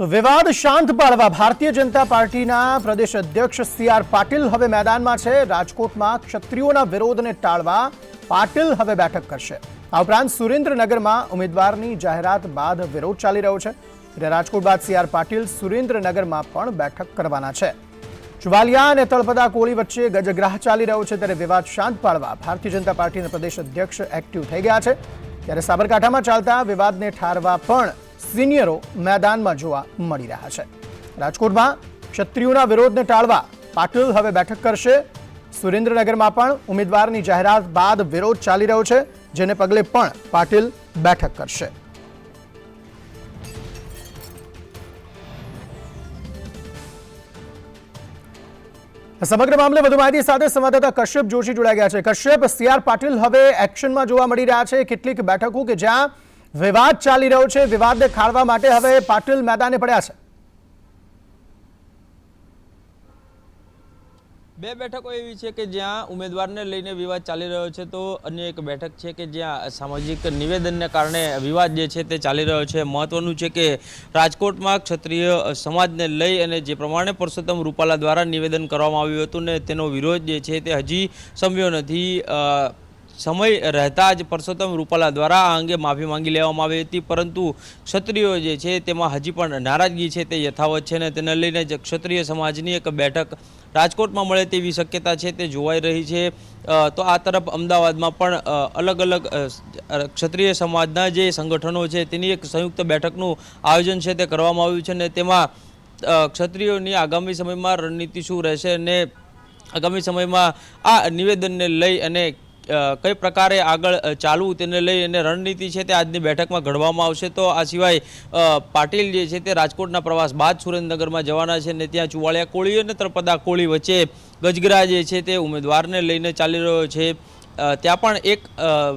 તો વિવાદ શાંત પાડવા ભારતીય જનતા પાર્ટીના પ્રદેશ અધ્યક્ષ સી આર પાટીલ હવે મેદાનમાં છે. રાજકોટમાં ક્ષત્રિયોના વિરોધને ટાળવા પાટીલ હવે બેઠક કરશે. આ ઉપરાંત સુરેન્દ્રનગરમાં ઉમેદવારની જાહેરાત બાદ વિરોધ ચાલી રહ્યો છે. ત્યારે રાજકોટ બાદ સી આર પાટીલ સુરેન્દ્રનગરમાં પણ બેઠક કરવાના છે. ચુવાલિયા અને તળપદા કોળી વચ્ચે ગજગ્રાહ ચાલી રહ્યો છે. ત્યારે વિવાદ શાંત પાડવા ભારતીય જનતા પાર્ટીના પ્રદેશ અધ્યક્ષ એક્ટિવ થઈ ગયા છે. ત્યારે સાબરકાંઠામાં ચાલતા વિવાદને ઠારવા પણ સિનિયરો મેદાનમાં જોવા મળી રહ્યા છે. રાજકોટમાં ક્ષત્રિયોના વિરોધને ટાળવા પાટીલ હવે બેઠક કરશે. સુરેન્દ્રનગરમાં પણ ઉમેદવારની જાહેરાત બાદ વિરોધ ચાલી રહ્યો છે, જેને પગલે પણ પાટીલ બેઠક કરશે. સમગ્ર મામલે વધુ માહિતી સાથે સંવાદદાતા કશ્યપ જોશી જોડાઈ ગયા છે. કશ્યપ સીઆર પાટીલ હવે એક્શનમાં જોવા મળી રહ્યા છે. કેટલીક બેઠકો કે જ્યાં વિવાદ ચાલી રહ્યો છે. વિવાદને ખાળવા માટે હવે પાટીલ મેદાને પડ્યા છે. બે બેઠકો એવી છે કે જ્યાં ઉમેદવારને લઈને વિવાદ ચાલી રહ્યો છે તો અન્ય એક બેઠક છે કે જ્યાં સામાજિક નિવેદનને કારણે વિવાદ જે છે તે ચાલી રહ્યો છે. મહત્વનું છે કે રાજકોટમાં ક્ષત્રિય સમાજને લઈ અને જે પ્રમાણે પરસોત્તમ રૂપાલા દ્વારા નિવેદન કરવામાં આવ્યું હતું ને તેનો વિરોધ જે છે તે હજી સમ્યો નથી. સમય રહેતા જ પરસોત્તમ રૂપાલા દ્વારા આ અંગે માફી માંગી લેવામાં આવી હતી. પરંતુ ક્ષત્રિયો જે છે તેમાં હજી પણ નારાજગી છે તે યથાવત છે ને તેને લઈને જ ક્ષત્રિય સમાજની એક બેઠક રાજકોટમાં મળે તેવી શક્યતા છે તે જોવાઈ રહી છે. તો આ તરફ અમદાવાદમાં પણ અલગ અલગ ક્ષત્રિય સમાજના જે સંગઠનો છે તેની એક સંયુક્ત બેઠકનું આયોજન છે તે કરવામાં આવ્યું છે ને તેમાં ક્ષત્રિયોની આગામી સમયમાં રણનીતિ શું રહેશે અને આગામી સમયમાં આ નિવેદનને લઈ અને કઈ પ્રકારે આગળ ચાલવું તેને લઈ અને રણનીતિ છે તે આજની બેઠકમાં ઘડવામાં આવશે? તો આ સિવાય પાટીલ જે છે તે રાજકોટના પ્રવાસ બાદ સુરેન્દ્રનગરમાં જવાના છે ને ત્યાં ચુવાળિયા કોળી અને તળપદા કોળી વચ્ચે ગજગરા જે છે તે ઉમેદવારને લઈને ચાલી રહ્યો છે. ત્યાં પણ એક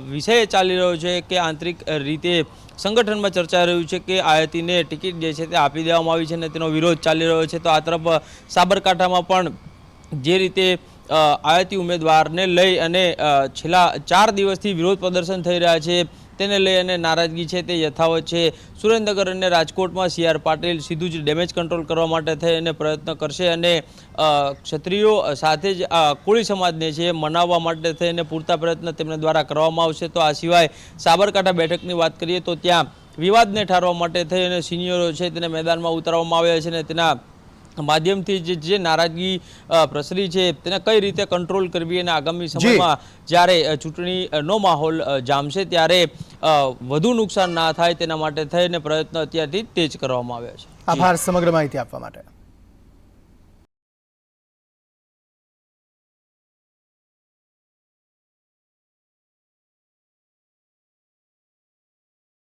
વિષય ચાલી રહ્યો છે કે આંતરિક રીતે સંગઠનમાં ચર્ચા રહ્યું છે કે આયાતીને ટિકિટ જે છે તે આપી દેવામાં આવી છે અને તેનો વિરોધ ચાલી રહ્યો છે. તો આ તરફ સાબરકાંઠામાં પણ જે રીતે આયાતી ઉમેદવારને લઈ અને છેલ્લા ચાર દિવસથી વિરોધ પ્રદર્શન થઈ રહ્યા છે. તેને લઈ અને નારાજગી છે તે યથાવત છે. સુરેન્દ્રનગર અને રાજકોટમાં સી આર પાટીલ સીધું જ ડેમેજ કંટ્રોલ કરવા માટે થઈ અને પ્રયત્ન કરશે અને ક્ષત્રિયો સાથે જ કોળી સમાજને છે મનાવવા માટે થઈને પૂરતા પ્રયત્ન તેમના દ્વારા કરવામાં આવશે. તો આ સિવાય સાબરકાંઠા બેઠકની વાત કરીએ તો ત્યાં વિવાદને ઠારવા માટે થઈ અને સિનિયરો છે તેને મેદાનમાં ઉતારવામાં આવ્યા છે અને તેના માધ્યમથી જે જે નારાજગી પ્રસરી છે તેને કઈ રીતે કંટ્રોલ કરવી અને આગામી સમયમાં જ્યારે ચૂંટણીનો માહોલ જામશે ત્યારે વધુ નુકસાન ના થાય તેના માટે થઈને પ્રયત્ન અત્યારથી તેજ કરવામાં આવ્યા છે. આભાર સમગ્ર માહિતી આપવા માટે.